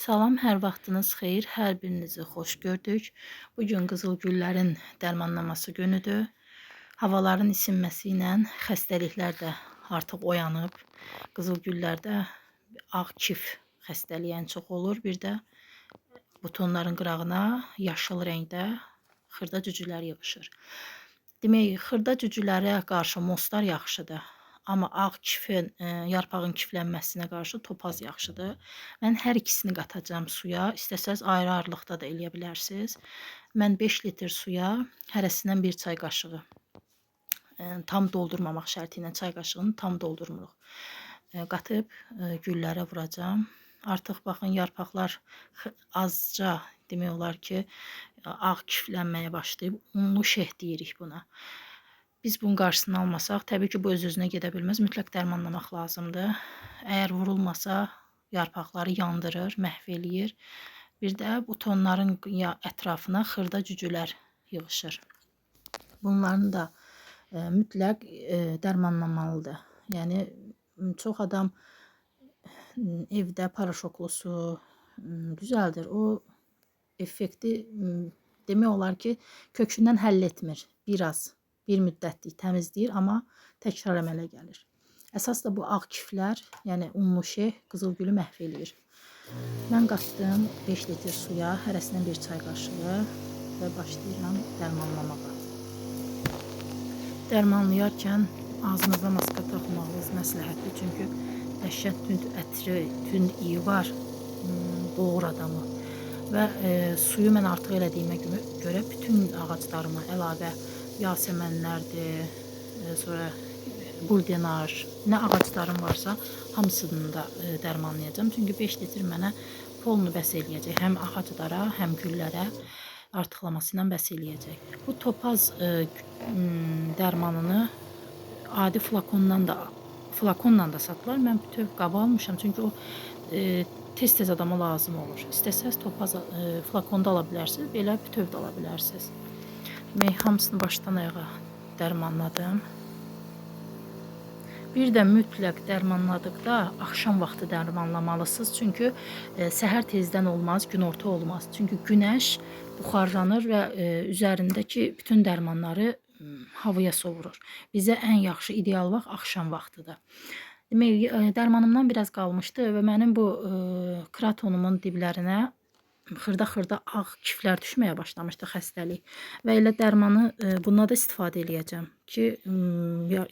Salam, hər vaxtınız xeyir, hər birinizi xoş gördük. Bugün qızıl güllərin dərmanlaması günüdür. Havaların isinməsi ilə xəstəliklər də artıq oyanıb. Qızıl güllərdə ağ kif xəstəliyi çox olur. Bir də butonların qırağına yaşıl rəngdə xırda cücülər yığışır. Demək, xırda cücülərə qarşı mostar yaxşıdır. Amma ağ kifin, e, yarpağın kiflənməsinə qarşı topaz yaxşıdır. Mən hər ikisini qatacağam suya. İstəsəz ayrı-ayrılıqda da eləyə bilərsiniz. Mən 5 litr suya hərəsindən 1 çay qaşığı e, tam doldurmamaq şərti ilə çay qaşığını tam doldurmuruq. E, qatıb e, güllərə vuracağam. Artıq baxın yarpaqlar azca demək olar ki, ağ kiflənməyə başlayıb. Unlu şeh deyirik buna. Biz bunun qarşısını almasaq, təbii ki, bu öz-özünə gedə bilməz. Mütləq dərmanlamaq lazımdır. Əgər vurulmasa, yarpaqları yandırır, məhv eləyir. Bir də butonların ya ətrafına xırda cücülər yığışır. Bunların da e, mütləq e, dərmanlamalıdır. Yəni çox adam evdə paraşoklu su düzəldir. O effekti demək olar ki, kökündən həll etmir. Biraz bir müddətlik təmizləyir, amma təkrar əmələ gəlir. Əsas da bu ağ kiflər, yəni unlu şeh qızıl gülü məhv eləyir. Mən qatdım 5 litr suya, hərəsindən bir çay qaşığı və başlayıram dərmanlamağa. Dərmanlayarkən ağzınıza maska taxmağınız məsləhətdir, çünki dəhşət tünd ətri, tünd iyi var, hmm, boğur adamı. Və e, suyu mən artıq elədiyimə gö- görə bütün ağaclarıma əlavə yasəmənlərdir, e, sonra buldenar, nə ağaclarım varsa hamısını da e, dərmanlayacağam. Çünki 5 litr mənə polunu bəs eləyəcək. Həm ağaclara, həm güllərə artıqlaması ilə bəs eləyəcək. Bu topaz e, dərmanını adi flakondan da flakonla da satılır. Mən bütöv qaba almışam çünki o tez-tez adama lazım olur. İstəsəz topaz flakonda ala bilərsiniz, belə bütöv də ala bilərsiniz. Demək, hamısını başdan ayağa dərmanladım. Bir də mütləq dərmanladıqda axşam vaxtı dərmanlamalısınız. Çünki e, səhər tezdən olmaz, günorta olmaz. Çünki günəş buxarlanır və e, üzərindəki bütün dərmanları m, havaya sovurur. Bizə ən yaxşı ideal vaxt axşam vaxtıdır. Demək, e, dərmanımdan biraz qalmışdı və mənim bu e, kratonumun diblərinə xırda-xırda ağ kiflər düşməyə başlamışdı xəstəlik. Və elə dərmanı e, bununla da istifadə eləyəcəm ki,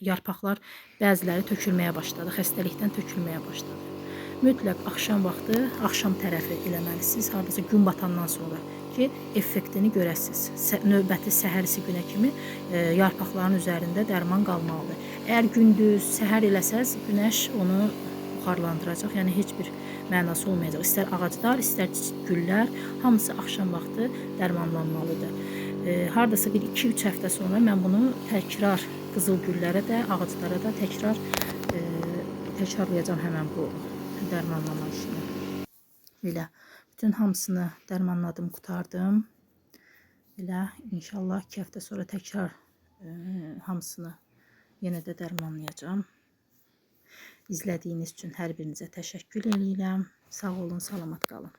yarpaqlar bəziləri tökülməyə başladı, xəstəlikdən tökülməyə başladı. Mütləq axşam vaxtı, axşam tərəfi eləməlisiniz, hardasa gün batandan sonra ki, effektini görəsiniz. Növbəti səhərisi günə kimi e, yarpaqların üzərində dərman qalmalıdır. Əgər gündüz səhər eləsəz, günəş onu buxarlandıracaq. Yəni heç bir mənası olmayacaq. İstər ağaclar, istər güllər, hamısı axşam vaxtı dərmanlanmalıdır. E, hardasa bir 2-3 həftə sonra mən bunu təkrar qızıl güllərə də, ağaclara da təkrar e, təkrarlayacağam həmin bu dərmanlama işini. Belə bütün hamısını dərmanladım, qurtardım. Belə inşallah 2 həftə sonra təkrar e, hamısını yenə də dərmanlayacağam. İzlədiyiniz üçün hər birinizə təşəkkür edirəm. Sağ olun, salamat qalın.